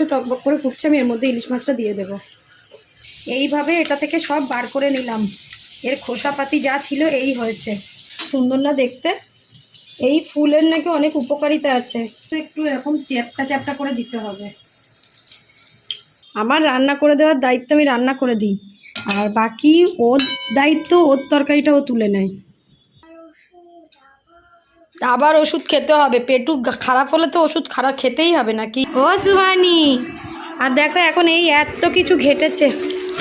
টকবক করে ফুটছে, আমি এর মধ্যে ইলিশ মাছটা দিয়ে দেবো। এইভাবে এটা থেকে সব বার করে নিলাম। এর খোসাপাতি যা ছিল এই হয়েছে। সুন্দর না দেখতে? এই ফুলের নাকি অনেক উপকারিতা আছে। একটু এরকম চ্যাপটা চ্যাপটা করে দিতে হবে। আমার রান্না করে দেওয়ার দায়িত্ব আমি রান্না করে দিই। আর বাকি ওর দায়িত্ব, ওর তরকারিটা ও তুলে নেয়। আবার ওষুধ খেতে হবে। পেটু খারাপ হলে তো ওষুধ খারাপ খেতেই হবে নাকি? ও সুহানি আর দেখো এখন এই এত কিছু ঘেটেছে।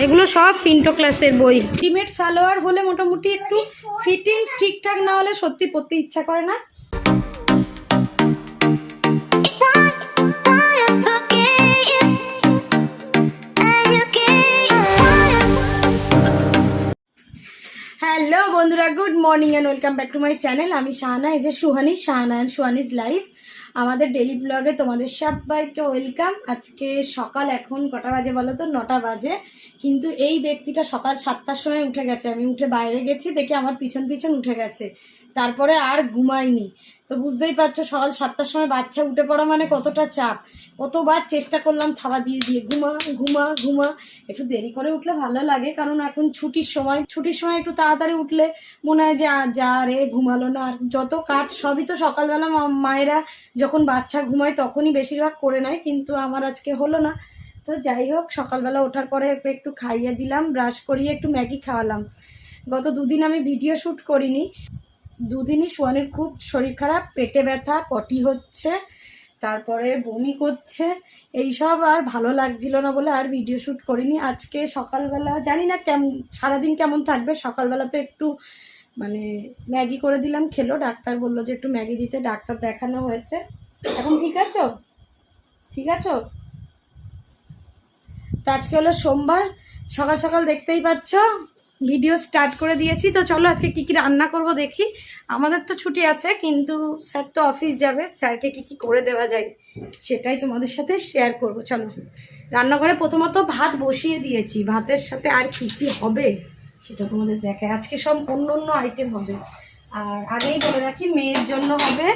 এগুলো সব ফিন্টো ক্লাসের বই। টিমেট সালোয়ার হলে মোটামুটি একটু ফিটিংস ঠিকঠাক না হলে সত্যি পড়তে ইচ্ছা করে না। হ্যালো বন্ধুরা, good morning and welcome back to my channel আমি শাহানা, এই যে সুহানি, শাহানা অ্যান্ড সুহানিজ লাইফ আমাদের ডেলি ব্লগে তোমাদের সবাইকে ওয়েলকাম আজকে সকাল এখন, কটা বাজে বলো তো? নটা বাজে। কিন্তু এই ব্যক্তিটা সকাল সাতটার সময় উঠে গেছে। আমি উঠে বাইরে গেছি, দেখি আমার পিছন পিছন উঠে গেছে। তারপরে আর ঘুমাইনি তো বুঝতেই পারছ সকাল সাতটার সময় বাচ্চা উঠে পড়া মানে কতটা চাপ। কতবার চেষ্টা করলাম থাবা দিয়ে দিয়ে ঘুমা ঘুমা ঘুমা। একটু দেরি করে উঠলে ভালো লাগে কারণ এখন ছুটির সময়। ছুটির সময় একটু তাড়াতাড়ি উঠলে মনে হয় যে আ, যা রে ঘুমালো না। আর যত কাজ সবই তো সকালবেলা মায়েরা যখন বাচ্চা ঘুমায় তখনই বেশিরভাগ করে নেয় কিন্তু আমার আজকে হলো না। তো যাই হোক সকালবেলা ওঠার পরে একটু খাইয়ে দিলাম ব্রাশ করিয়ে একটু ম্যাগি খাওয়ালাম। গত দুদিন আমি ভিডিও শ্যুট করিনি। দুদিনই সোয়ানের খুব শরীর খারাপ, পেটে ব্যথা, পটি হচ্ছে, তারপরে বমি করছে। এইসব আর ভালো লাগছিল না বলে আর ভিডিও শ্যুট করিনি। আজকে সকালবেলা, জানি না কেমন, সারাদিন কেমন থাকবে, সকালবেলা তো একটু মানে ম্যাগি করে দিলাম, খেলো। ডাক্তার বলল যে একটু ম্যাগি দিতে, ডাক্তার দেখানো হয়েছে। এখন ঠিক আছো? ঠিক আছো? তো আজকে হলো সোমবার। সকাল সকাল দেখতেই পাচ্ছ। ভিডিও স্টার্ট করে দিয়েছি। তো চলো আজকে কী কী রান্না করব দেখি। আমাদের তো ছুটি আছে, কিন্তু স্যার তো অফিস যাবে। স্যারকে কী কী করে দেওয়া যায় সেটাই তোমাদের সাথে শেয়ার করব। চলো। রান্নাঘরে প্রথমত ভাত বসিয়ে দিয়েছি। ভাতের সাথে আর কী কী হবে সেটা তোমাদের দেখায় আজকে সব অন্য অন্য আইটেম হবে। আর আগেই বলে রাখি, মেয়ের জন্য হবে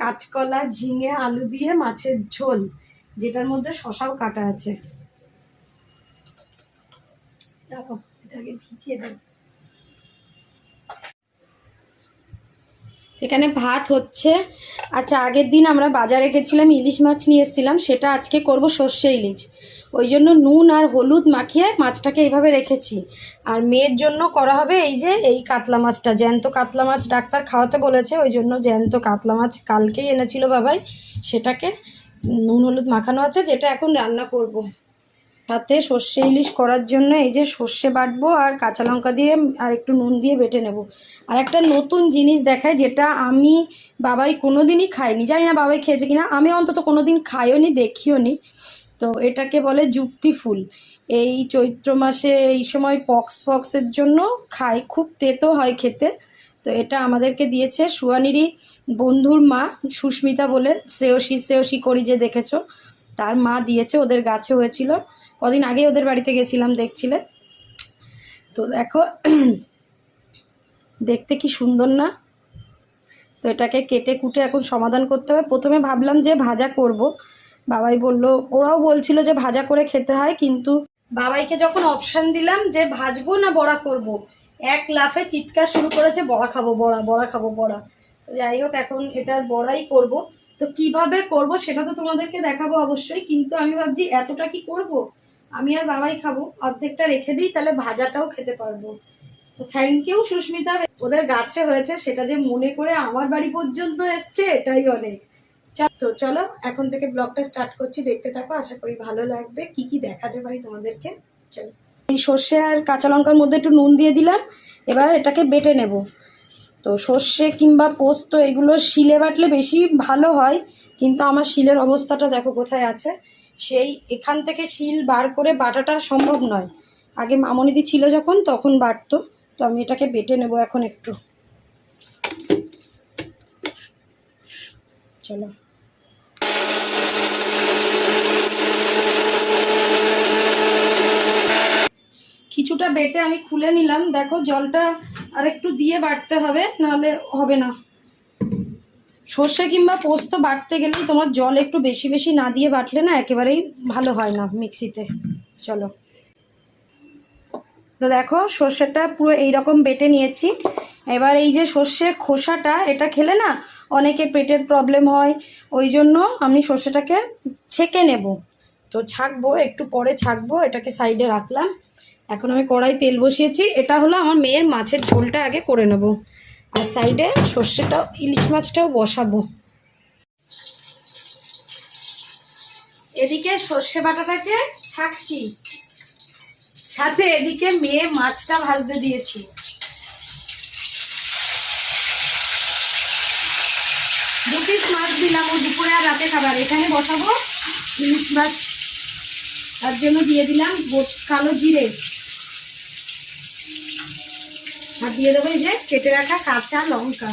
কাঁচকলা, ঝিঙে, আলু দিয়ে মাছের ঝোল, যেটার মধ্যে শশাও কাটা আছে। দেখো। এটাকে ভিজিয়ে দেব এখানে ভাত হচ্ছে। আচ্ছা আগের দিন আমরা বাজারে গেছিলাম, ইলিশ মাছ নিয়ে এসেছিলাম, সেটা আজকে করব সর্ষে ইলিশ। ওই জন্য নুন আর হলুদ মাখিয়ে মাছটাকে এইভাবে রেখেছি। আর মেয়ের জন্য করা হবে এই যে, এই কাতলা মাছটা। জ্যান্ত কাতলা মাছ ডাক্তার খাওয়াতে বলেছে, ওই জন্য জ্যান্ত কাতলা মাছ কালকেই এনেছিল বাবাই। সেটাকে নুন হলুদ মাখানো আছে, যেটা এখন রান্না করব। সাথে সর্ষে ইলিশ করার জন্য এই যে সর্ষে বাটবো আর কাঁচা লঙ্কা দিয়ে আর একটু নুন দিয়ে বেটে নেব। আর একটা নতুন জিনিস দেখায় যেটা আমি বাবাই কোনো দিনই খাইনি। জানি না বাবাই খেয়েছে কিনা। আমি অন্তত কোনো দিন খাইও নি দেখিও নি তো এটাকে বলে যুক্তি ফুল। এই চৈত্র মাসে এই সময় পক্স ফক্সের জন্য খাই। খুব তেতো হয় খেতে। তো এটা আমাদেরকে দিয়েছে সুয়ানিরই বন্ধুর মা, সুস্মিতা বলে। শ্রেয়সী শ্রেয়সী করি যে দেখেছ। তার মা দিয়েছে, ওদের গাছে হয়েছিল। কদিন আগে ওদের বাড়িতে গেছিলাম, দেখছিলে? তো দেখো, দেখতে কি সুন্দর না? তো এটাকে কেটে কুটে এখন সমাধান করতে হবে। প্রথমে ভাবলাম যে ভাজা করব। বাবাই বলল, ওরাও বলছিল যে ভাজা করে খেতে হয়, কিন্তু বাবাইকে যখন অপশান দিলাম যে ভাজবো না বড়া করব। এক লাফে চিৎকার শুরু করেছে, বড়া খাব, বড়া বড়া খাব, বড়া। তো যাই হোক, এখন এটার বড়াই করব। তো কীভাবে করব সেটা তো তোমাদেরকে দেখাবো অবশ্যই, কিন্তু আমি ভাবছি এতটা কি করব? আমি আর বাবাই খাব। অর্ধেকটা রেখে দিই, তাহলে ভাজাটাও খেতে পারব। তো থ্যাংক ইউ সুস্মিতা। ওদের গাছে হয়েছে, সেটা যে মনে করে আমার বাড়ি পর্যন্ত এসছে, এটাই অনেক। তো চলো, এখন থেকে ব্লগটা স্টার্ট করছি। দেখতে থাকো, আশা করি ভালো লাগবে। কি কি দেখাতে পারি তোমাদেরকে? চলো। এই সর্ষে আর কাঁচা লঙ্কার মধ্যে একটু নুন দিয়ে দিলাম। এবার এটাকে বেটে নেব। তো সর্ষে কিংবা পোস্ত, এগুলো শিলে বাটলে বেশি ভালো হয়, কিন্তু আমার শিলের অবস্থাটা দেখো কোথায় আছে। সেই এখান থেকে শিল বার করে বাটাটা সম্ভব নয়। আগে মামনিদি ছিল যখন, তখন বাটতো। তো আমি এটাকে বেটে নেব এখন একটু। চলো। কিছুটা বেটে আমি খুলে নিলাম। দেখো, জলটা আর একটু দিয়ে বাটতে হবে, নাহলে হবে না। সর্ষে কিংবা পোস্ত বাটতে গেলে তোমার জল একটু বেশি বেশি না দিয়ে বাটলে না একেবারেই ভালো হয় না মিক্সিতে। চলো। তো দেখো, সর্ষেটা পুরো এইরকম বেটে নিয়েছি। এবার এই যে সর্ষের খোসাটা, এটা খেলে না অনেকে পেটের প্রবলেম হয়, ওই জন্য আমি সর্ষেটাকে ছেঁকে নেব। তো ছাকবো, একটু পরে ছাকবো, এটাকে সাইডে রাখলাম। এখন আমি কড়াই তেল বসিয়েছি, এটা হলো আমার মেয়ের মাছের ঝোলটা আগে করে নেব। আর সাইডে সর্ষেটাও, ইলিশ মাছটাও বসাবো। এদিকে সর্ষে বাটাটাকে ছাকছি। সাথে এদিকে মেয়ে মাছটা ভাজতে দিয়েছি। দু পিস মাছ দিলাম দুপুরে আর রাতে খাবার। এখানে বসাবো ইলিশ মাছ। তার জন্য দিয়ে দিলাম কালো জিরে। আর দিয়ে দেবো এই যে কেটে রাখা কাঁচা লঙ্কা।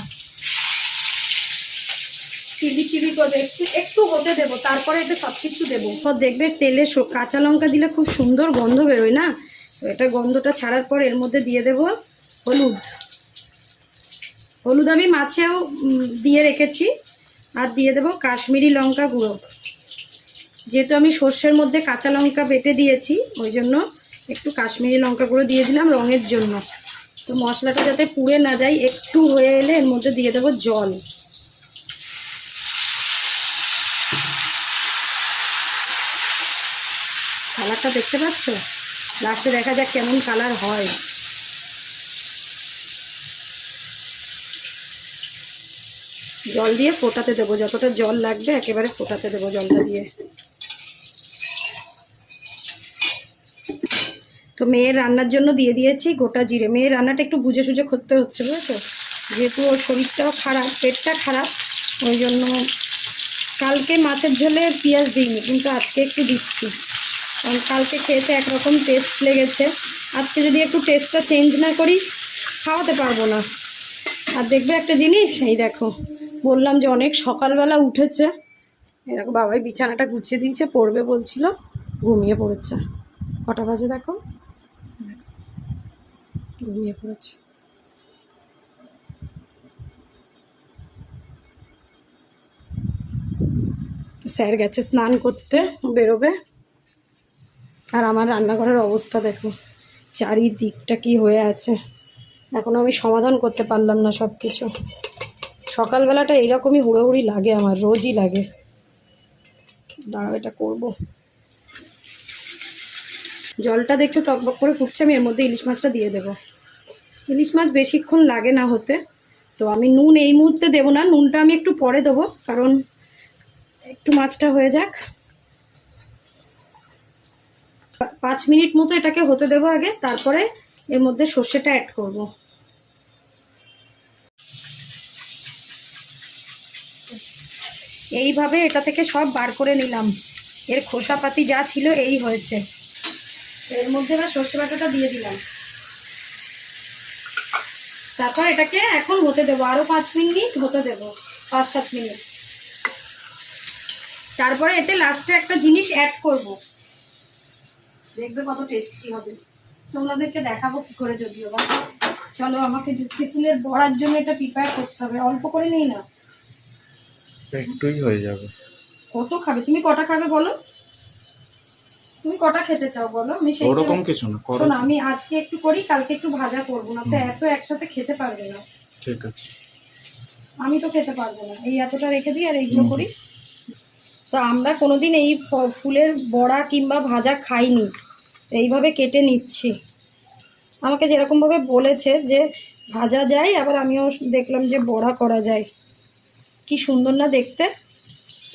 চিলি চিলি করে একটু একটু হতে দেবো, তারপরে এটা সব কিছু দেবো দেখবে তেলে কাঁচা লঙ্কা দিলে খুব সুন্দর গন্ধ বেরোয় না? তো এটা গন্ধটা ছাড়ার পর এর মধ্যে দিয়ে দেবো হলুদ। হলুদ আমি মাছেও দিয়ে রেখেছি। আর দিয়ে দেবো কাশ্মীরি লঙ্কা গুঁড়ো। যেহেতু আমি সর্ষের মধ্যে কাঁচা লঙ্কা বেটে দিয়েছি, ওই জন্য একটু কাশ্মীরি লঙ্কা গুঁড়ো দিয়ে দিলাম রঙের জন্য। তো মশলাটা যাতে পুড়ে না যায়, একটু হয়ে এলে এর মধ্যে দিয়ে দেবো জল। কালারটা দেখতে পাচ্ছ? লাস্টে দেখা যাক কেমন কালার হয়। জল দিয়ে ফোটাতে দেবো, যতটা জল লাগবে একেবারে ফোটাতে দেবো জলটা দিয়ে। তো মেয়ের রান্নার জন্য দিয়ে দিয়েছি গোটা জিরে। মেয়ের রান্নাটা একটু বুঝে সুঝে করতে হচ্ছে, বুঝেছ? যেহেতু ওর শরীরটাও খারাপ, পেটটা খারাপ, ওই জন্য কালকে মাছের ঝোলে পেঁয়াজ দিইনি, কিন্তু আজকে একটু দিচ্ছি। কারণ কালকে খেয়েছে একরকম টেস্ট লেগেছে। আজকে যদি একটু টেস্টটা চেঞ্জ না করি, খাওয়াতে পারব না। আর দেখবে একটা জিনিস, এই দেখো, বললাম যে অনেক সকালবেলা উঠেছে। দেখো, বাবাই বিছানাটা গুছিয়ে দিয়েছে, পড়বে বলছিল, ঘুমিয়ে পড়েছে। কটা বাজে দেখো? ঘুমিয়ে পড়েছে। স্যার গেছে স্নান করতে, বেরোবে। আর আমার রান্নাঘরের অবস্থা দেখো, চারিদিকটা কি হয়ে আছে। এখনও আমি সমাধান করতে পারলাম না সব কিছু সকালবেলাটা এইরকমই হুড়োহুড়ি লাগে আমার, রোজই লাগে। দাঁড়াও, এটা করব। জলটা দেখছ, টকবক করে ফুটছে, আমি এর মধ্যে ইলিশ মাছটা দিয়ে দেবো। ইলিশ মাছ বেশিক্ষণ লাগে না হতে। তো আমি নুন এই মুহূর্তে দেবো না, নুনটা আমি একটু পরে দেবো, কারণ একটু মাছটা হয়ে যাক। পাঁচ মিনিট মতো এটাকে হতে দেবো আগে, তারপরে এর মধ্যে সর্ষেটা অ্যাড করব। এইভাবে এটা থেকে সব বার করে নিলাম। এর খোসাপাতি যা ছিল এই হয়েছে। এর মধ্যে এবার সর্ষে বাটাটা দিয়ে দিলাম। তারপর এটাকে এখন হতে দেবো আরও পাঁচ মিনিট হতে দেবো পাঁচ সাত মিনিট। তারপরে এতে লাস্টে একটা জিনিস অ্যাড করব। দেখবে কত টেস্টি হবে। তোমাদেরকে দেখাবো কি করে যদিও বা। চলো আমাকে যুক্তি ফুলের বড়ার জন্য এটা প্রিপেয়ার করতে হবে অল্প করে নিই না। একটুই হয়ে যাবে। কত খাবে? তুমি কটা খাবে বলো? তুমি কটা খেতে চাও বলো? আমি সেই ওরকম কিছু না করো। শোনো আমি আজকে একটু করি কালকে একটু ভাজা করব না তো এত একসাথে খেতে পারবে না। ঠিক আছে। আমি তো খেতে পারব না। এই এতটা রেখে দিই আর এইগুলো করি। তো আমরা কোনোদিন এই ফুলের বড়া কিংবা ভাজা খাইনি। এইভাবে কেটে নিচ্ছি। আমাকে যেরকমভাবে বলেছে যে ভাজা যায় আবার আমিও দেখলাম যে বড়া করা যায়। কি সুন্দর না দেখতে?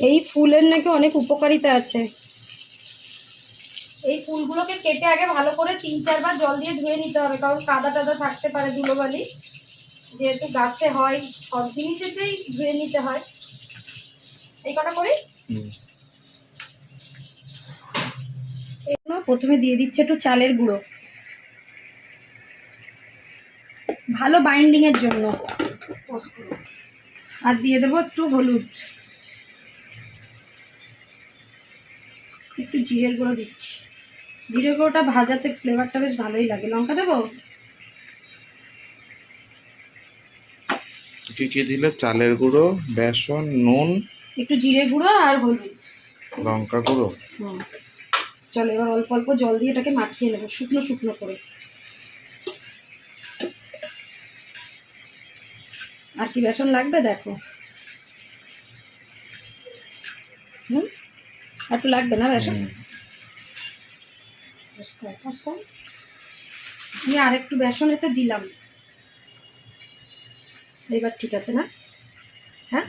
এই ফুলের নাকি অনেক উপকারিতা আছে। এই ফুলগুলোকে কেটে আগে ভালো করে তিন চারবার জল দিয়ে ধুয়ে নিতে হবে কারণ কাদা টাদা থাকতে পারে ধুলোবালি। যেহেতু গাছে হয় সব জিনিসেতেই ধুয়ে নিতে হয়। এই কটা করি। প্রথমে দিয়ে দিচ্ছে একটু চালের গুঁড়ো। ভালো বাইন্ডিং এর জন্য। আর দিয়ে দেবো একটু হলুদ। একটু জিরের গুঁড়ো দিচ্ছি। জিরের গুঁড়োটা ভাজাতে ফ্লেভারটা বেশ ভালোই লাগে। লঙ্কা দেবো? কি কি দিলে চালের গুঁড়ো বেসন নুন একটু জিরে গুঁড়ো আর হলুদ। লঙ্কা গুঁড়ো। হুম। চলো এবার অল্প অল্প জল দিয়ে এটাকে মাখিয়ে নেব শুকনো শুকনো করে। আর কি বেসন লাগবে দেখো? হুম? একটু লাগবে না বেসন? কর, কর। আমি আর একটু বেসন এতে দিলাম। এবার ঠিক আছে না? হ্যাঁ।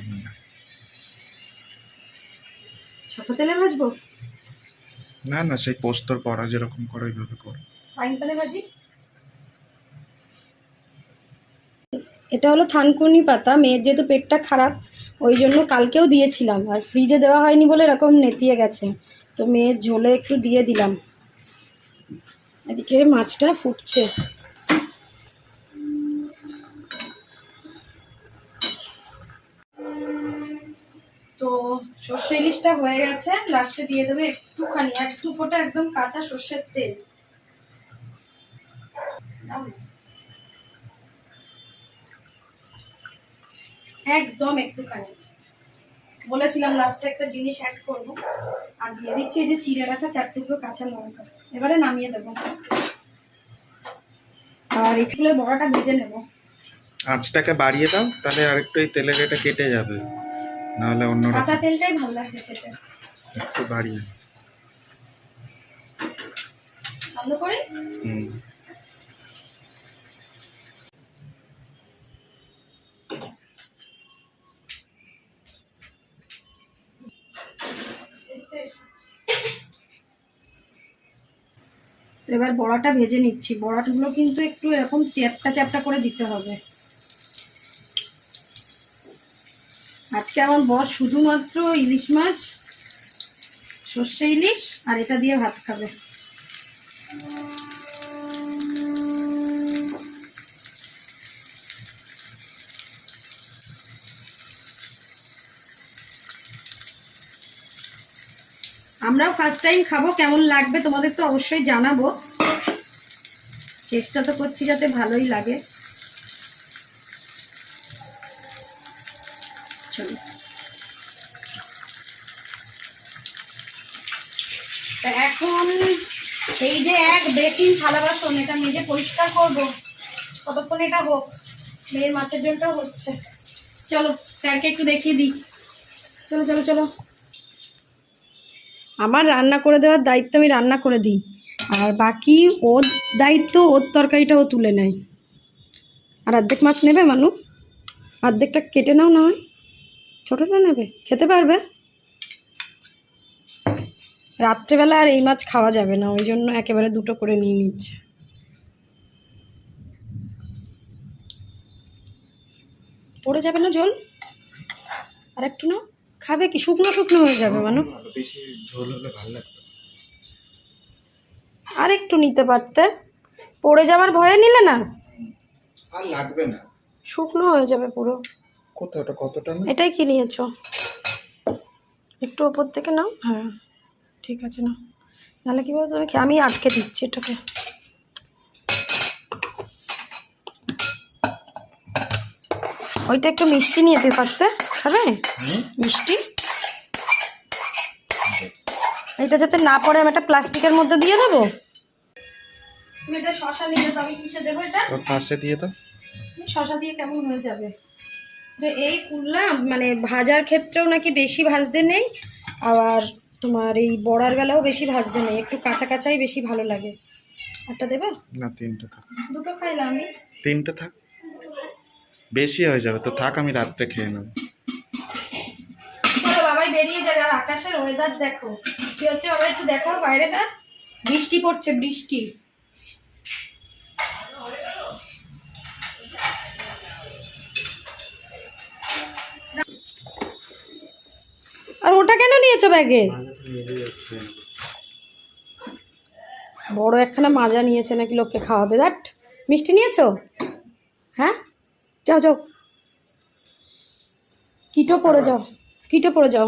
সাদা তেলে ভাজবো? না না সেই পোস্তর পড়া যেরকম করে ওইভাবে করো। ফাইন পেলে ভাজি? এটা হলো থানকুনি পাতা। মেয়ের যেহেতু পেটটা খারাপ ওই জন্য কালকেও দিয়েছিলাম। আর ফ্রিজে দেওয়া হয়নি বলে এরকম নেতিয়ে গেছে। তো মেয়ের ঝোলে একটু দিয়ে দিলাম। এদিকে মাছটা ফুটছে। তো সর্ষে ইলিশটা হয়ে গেছে, লাস্টে দিয়ে দেবে একটুখানি, এক দু ফোঁটা একদম কাঁচা সর্ষের তেল। একদম একটুখানি। বলেছিলাম লাস্টে একটা জিনিস অ্যাড করব। আর দিয়ে দিচ্ছি এই যে চিড়ে রাখা চার টুকরো কাঁচা লঙ্কা। এবারে নামিয়ে দেব। আর এগুলো বড়াটা ভেজে নেব। আঁচটাকে বাড়িয়ে দাও তাহলে আরেকটু এই তেলের এটা কেটে যাবে। নাহলে অন্য কাঁচা তেলটাই ভালো লাগবে খেতে। একটু বাড়িয়ে ভালো করে? হুম। তো এবার বড়াটা ভেজে নিচ্ছি। বড়াগুলো কিন্তু একটু এরকম চ্যাপটা চ্যাপটা করে দিতে হবে। আজকে আমার বর শুধুমাত্র ইলিশ মাছ, সর্ষে ইলিশ, আর এটা দিয়ে ভাত খাবে। আমরাও ফার্স্ট টাইম খাব, কেমন লাগবে তোমাদের তো অবশ্যই জানাব। চেষ্টা তো করছি যাতে ভালোই লাগে। চলো। তা এখন এই যে এক বেসিন থালা বাসন, এটা নিজে পরিষ্কার করব। কতক্ষণ এটা হোক, মেয়ের মাছের জলটাও হচ্ছে। চলো, স্যারকে একটু দেখিয়ে দিই। চলো চলো চলো। আমার রান্না করে দেওয়ার দায়িত্ব আমি রান্না করে দিই। আর বাকি ওর দায়িত্ব, ওর তরকারিটা ও তুলে নেয়। আর অর্ধেক মাছ নেবে মানু? অর্ধেকটা কেটে নাও না হয়। ছোটোটা নেবে। খেতে পারবে? রাত্রেবেলা আর এই মাছ খাওয়া যাবে না, ওই জন্য একেবারে দুটো করে নিয়ে নিচ্ছে। পড়ে যাবে না জল আর একটু নাও। খাবে কি? শুকনো শুকনো হয়ে যাবে মানু? বেশি ঝোল হলে ভালো লাগবে। আর একটু নিতে পারতে। পড়ে যাওয়ার ভয়ে নিলে না? আর লাগবে না। শুকনো হয়ে যাবে পুরো। কতটা এটাই কি নিয়েছো? একটু ওপর থেকে নাও। হ্যাঁ ঠিক আছে না নাহলে কী বলতো আমি আমি আটকে দিচ্ছি এটাকে। ওইটা একটু মিষ্টি নিয়ে তুই ফার্স্টে খাবে? মিষ্টি? এটা যাতে না পড়ে আমি একটা প্লাস্টিকের মধ্যে দিয়ে দেবো? তুমি এটা শশা নিয়ে তো আমি কিসে দেবো এটা? পাশে দিয়ে দাও। শশা দিয়ে কেমন হয়ে যাবে? তো এই মানে ভাজার ক্ষেত্রেও নাকি বেশি ভাজতে নেই আবার তোমার এই বড়ার বেলাও বেশি ভাজতে নেই একটু কাঁচা কাঁচাই বেশি ভালো লাগে। একটা দেবে? না তিনটে থাক। দুটো খাইলাম আমি। তিনটে থাক। বেশি হয়ে যাবে তো থাক আমি রাত্রে খেয়ে নেব। বেরিয়ে যাবে আর আকাশের ওয়েদার দেখো। কি হচ্ছে বাবা, একটু দেখো বাইরেটা। বৃষ্টি পড়ছে, বৃষ্টি। আর ওটা কেন নিয়েছো ব্যাগে? বড় একখানা মাজা নিয়েছে নাকি লোককে খাওয়াবে। দ্যাট মিষ্টি নিয়েছো? হ্যাঁ? যাও যাও। কিটো পড়ে যাও। কিটো পড়ে যাও।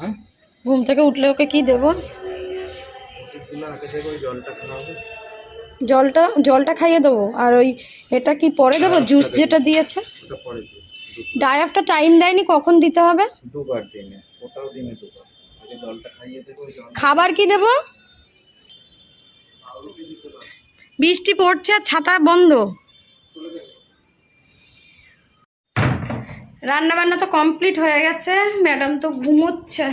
হ্যাঁ? ঘুম থেকে উঠলে ওকে কি দেবো? জলটা জলটা খাইয়ে দেবো। আর ওই এটা কি পরে দেবো? জুস যেটা দিয়েছে? ডায়াফটা টাইম দেয়নি? কখন দিতে হবে? দুবার দিনে। ওটাও দিনে দুবার। জলটা খাইয়ে দেবো খাবার কি দেবো? বৃষ্টি পড়ছে আর ছাতা বন্ধ। রান্না বান্না তো কমপ্লিট হয়ে গেছে, ম্যাডাম তো ঘুমোচ্ছে।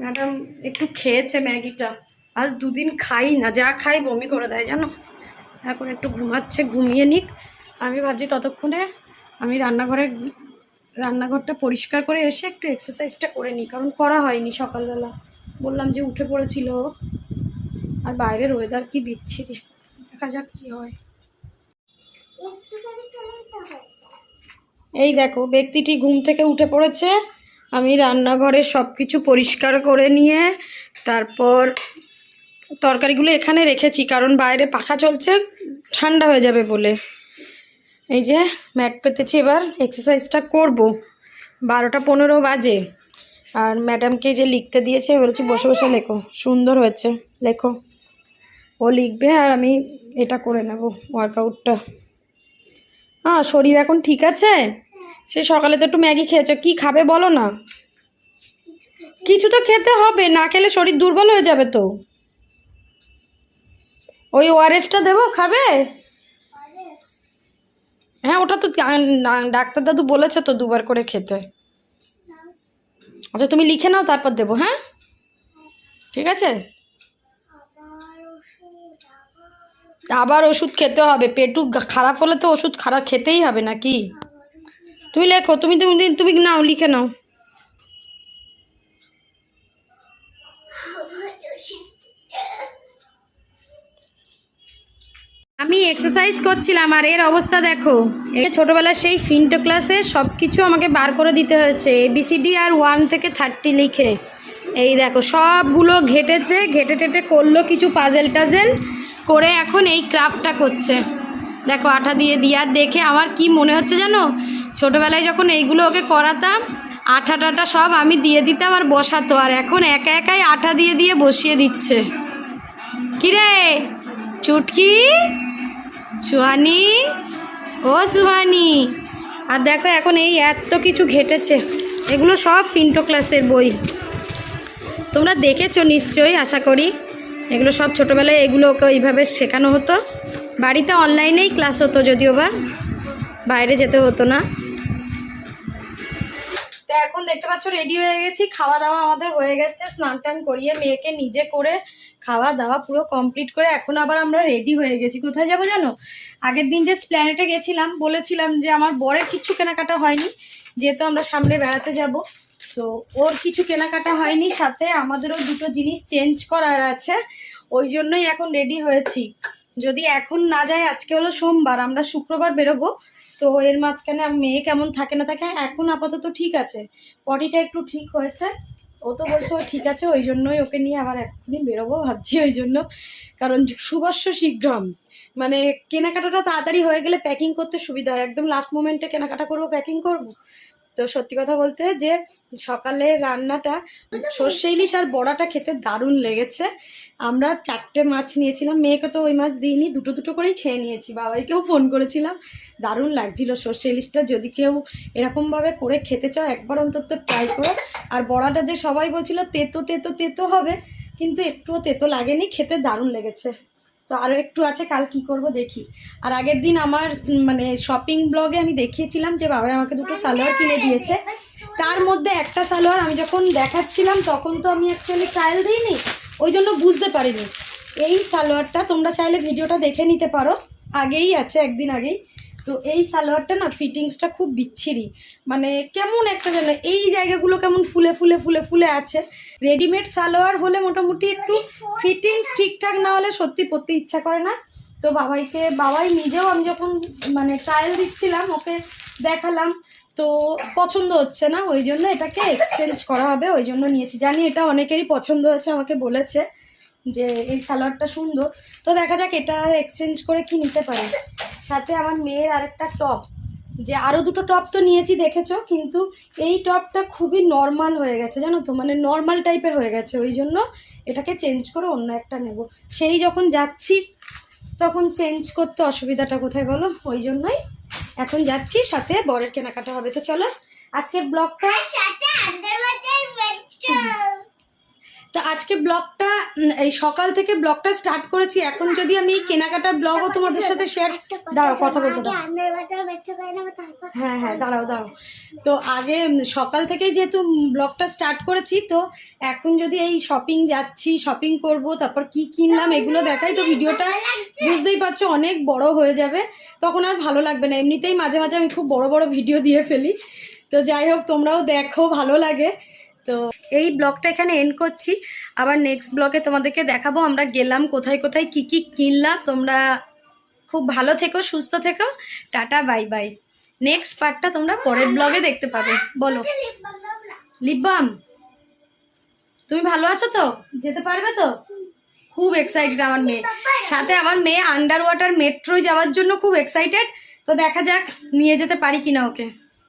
ম্যাডাম একটু খেয়েছে ম্যাগিটা। আজ দুদিন খাই না, যা খাই বমি করে দেয়, জানো? এখন একটু ঘুমাচ্ছে, ঘুমিয়ে নিক। আমি ভাবছি ততক্ষণে আমি রান্নাঘরে, রান্নাঘরটা পরিষ্কার করে এসে একটু এক্সারসাইজটা করে নিই, কারণ করা হয়নি সকালবেলা। বললাম যে উঠে পড়েছিল। আর বাইরের ওয়েদার কি বিচ্ছিরি। দেখা যাক কি হয়। এই দেখো, ব্যক্তিটি ঘুম থেকে উঠে পড়েছে। আমি রান্নাঘরে সব কিছু পরিষ্কার করে নিয়ে তারপর তরকারিগুলো এখানে রেখেছি, কারণ বাইরে পাখা চলছে, ঠান্ডা হয়ে যাবে বলে। এই যে, ম্যাট পেতেছি এবার এক্সারসাইজটা করব। বারোটা পনেরো বাজে। আর ম্যাডামকে যে লিখতে দিয়েছে বলেছি বসে বসে লেখো। সুন্দর হয়েছে, লেখো। ও লিখবে আর আমি এটা করে নেব ওয়ার্কআউটটা হ্যাঁ শরীর এখন ঠিক আছে? সে সকালে তো একটু ম্যাগি খেয়েছো। কি খাবে বলো না? কিছু তো খেতে হবে, না খেলে শরীর দুর্বল হয়ে যাবে তো। ওই ওআরএসটা দেবো, খাবে? হ্যাঁ ওটা তো ডাক্তার দাদু বলেছে তো দুবার করে খেতে। আচ্ছা তুমি লিখে নাও, তারপর দেবো হ্যাঁ? ঠিক আছে? আবার ওষুধ খেতে হবে। পেটু খারাপ হলে তো ওষুধ খারাপ খেতেই হবে নাকি? তুমি লেখো, তুমি তুমি তুমি নাও, লিখে নাও। আমি এক্সারসাইজ করছিলাম আর এর অবস্থা দেখো। এই ছোটোবেলার সেই ফিন্টো ক্লাসে সব কিছু আমাকে বার করে দিতে হয়েছে। এবিসিডি আর ওয়ান থেকে থার্টি লিখে। এই দেখো, সবগুলো ঘেটেছে, ঘেটে টেটে করল কিছু পাজেল টাজেল করে এখন এই ক্রাফটটা করছে। দেখো আঠা দিয়ে দিয়ে আর দেখে আমার কি মনে হচ্ছে জানো? ছোটোবেলায় যখন এইগুলো ওকে করাতাম আঠা টাটা সব আমি দিয়ে দিতাম আর বসাতো, আর এখন একা একাই আঠা দিয়ে দিয়ে বসিয়ে দিচ্ছে। কিরে? চুটকি? সুহানি? ও সুহানি! আর দেখো এখন এই এত কিছু ঘেটেছে। এগুলো সব ফিন্টো ক্লাসের বই। তোমরা দেখেছ নিশ্চয়ই, আশা করি। এগুলো সব ছোটোবেলায় এগুলো ওকে ওইভাবে শেখানো হতো। বাড়িতে অনলাইনেই ক্লাস হতো যদিও বা, বাইরে যেতে হতো না। তো এখন দেখতে পাচ্ছ রেডি হয়ে গেছি, খাওয়া দাওয়া আমাদের হয়ে গেছে। স্নান টান করিয়ে মেয়েকে নিজে করে খাওয়া দাওয়া পুরো কমপ্লিট করে এখন আবার আমরা রেডি হয়ে গেছি। কোথায় যাব জানো? আগের দিন যে স্প্ল্যানেটে গেছিলাম, বলেছিলাম যে আমার বরের কিচ্ছু কেনাকাটা হয়নি, যেহেতু আমরা সামনে বেড়াতে যাব। তো ওর কিছু কেনাকাটা হয়নি, সাথে আমাদেরও দুটো জিনিস চেঞ্জ করার আছে, ওই জন্যই এখন রেডি হয়েছি। যদি এখন না যায়, আজকে হলো সোমবার, আমরা শুক্রবার বেরোবো, তো এর মাঝখানে মেয়ে কেমন থাকে না থাকে, এখন আপাতত ঠিক আছে। পটিটা একটু ঠিক হয়েছে, ও তো বলছে ও ঠিক আছে, ওই জন্যই ওকে নিয়ে আবার এখনই বেরোবো ভাবছি ওই জন্য, কারণ সুবর্ষ শীঘ্রম। মানে কেনাকাটাটা তাড়াতাড়ি হয়ে গেলে প্যাকিং করতে সুবিধা হয়, একদম লাস্ট মোমেন্টে কেনাকাটা করব প্যাকিং করব তো সত্যি কথা বলতে যে সকালে রান্নাটা সর্ষে ইলিশ আর বড়াটা খেতে দারুণ লেগেছে। আমরা চারটে মাছ নিয়েছিলাম, মেয়েকে তো ওই মাছ দিইনি, দুটো দুটো করেই খেয়ে নিয়েছি, বাবাইকেও ফোন করেছিলাম। দারুণ লাগছিল সর্ষে ইলিশটা, যদি কেউ এরকমভাবে করে খেতে চাও, একবার অন্তত ট্রাই করো। আর বড়াটা যে সবাই বলছিল, তেতো তেতো তেতো হবে। কিন্তু একটুও তেতো লাগেনি, খেতে দারুণ লেগেছে। তো আরও একটু আছে, কাল কি করব দেখি। আর আগের দিন আমার মানে শপিং ব্লগে আমি দেখিয়েছিলাম যে বাবা আমাকে দুটো সালোয়ার কিনে দিয়েছে। তার মধ্যে একটা সালোয়ার আমি যখন দেখাচ্ছিলাম, তখন তো আমি অ্যাকচুয়ালি ট্রায়াল দিইনি, ওই জন্য বুঝতে পারিনি। এই সালোয়ারটা তোমরা চাইলে ভিডিওটা দেখে নিতে পারো। আগেই আছে, একদিন আগেই। তো এই সালোয়ারটা না ফিটিংসটা খুব বিচ্ছিরি। মানে কেমন একটা যেন, এই জায়গাগুলো কেমন ফুলে ফুলে ফুলে ফুলে আছে। রেডিমেড সালোয়ার হলে মোটামুটি একটু ফিটিংস ঠিকঠাক না হলে সত্যি পরতে ইচ্ছা করে না। তো বাবাইকে, বাবাই নিজেও আমি যখন মানে ট্রায়াল দিচ্ছিলাম, ওকে দেখালাম, তো পছন্দ হচ্ছে না। ওই জন্য এটাকে এক্সচেঞ্জ করা হবে, ওই জন্য নিয়েছি। জানি এটা অনেকেরই পছন্দ হয়েছে, আমাকে বলেছে। যে এই সালোয়ারটা সুন্দর। তো দেখা যাক এটা এক্সচেঞ্জ করে কি নিতে পারি। সাথে আমার মেয়ের আরেকটা টপ যে আরও দুটো টপ তো নিয়েছি, দেখেছ? কিন্তু এই টপটা খুবই নর্মাল হয়ে গেছে, জানো তো? মানে নর্মাল টাইপের হয়ে গেছে, ওই জন্য এটাকে চেঞ্জ করে অন্য একটা নেব। সেই যখন যাচ্ছি, তখন চেঞ্জ করতে অসুবিধাটা কোথায় বলো? ওই জন্যই এখন যাচ্ছি, সাথে বরের কেনাকাটা হবে। তো চলো, আজকের ব্লগটা তো আজকে ব্লগটা এই সকাল থেকে ব্লগটা স্টার্ট করেছি। এখন যদি আমি এই কেনাকাটার ব্লগও তোমাদের সাথে শেয়ার দাঁড়াও কথা বলতে দাও। হ্যাঁ হ্যাঁ দাঁড়াও দাঁড়াও। তো আগে সকাল থেকেই যেহেতু ব্লগটা স্টার্ট করেছি তো এখন যদি এই শপিং যাচ্ছি শপিং করব তারপর কি কিনলাম এগুলো দেখাই তো ভিডিওটা বুঝতেই পারছ অনেক বড় হয়ে যাবে। তখন আর ভালো লাগবে না। এমনিতেই মাঝে মাঝে আমি খুব বড় বড় ভিডিও দিয়ে ফেলি। তো যাই হোক তোমরাও দেখো ভালো লাগে। তো এই ব্লগটা এখানে এন্ড করছি। আবার নেক্সট ব্লগে তোমাদেরকে দেখাবো আমরা গেলাম কোথায় কোথায়, কি কি কিনলাম। তোমরা খুব ভালো থেকো, সুস্থ থেকো। টাটা বাই বাই নেক্সট পার্টটা তোমরা পরের ব্লগে দেখতে পাবে। বলো। লিপবাম, তুমি ভালো আছো তো? যেতে পারবে তো? খুব এক্সাইটেড আমার মেয়ে। সাথে আমার মেয়ে আন্ডার ওয়াটার মেট্রোয় যাওয়ার জন্য খুব এক্সাইটেড তো দেখা যাক, নিয়ে যেতে পারি কিনা ওকে।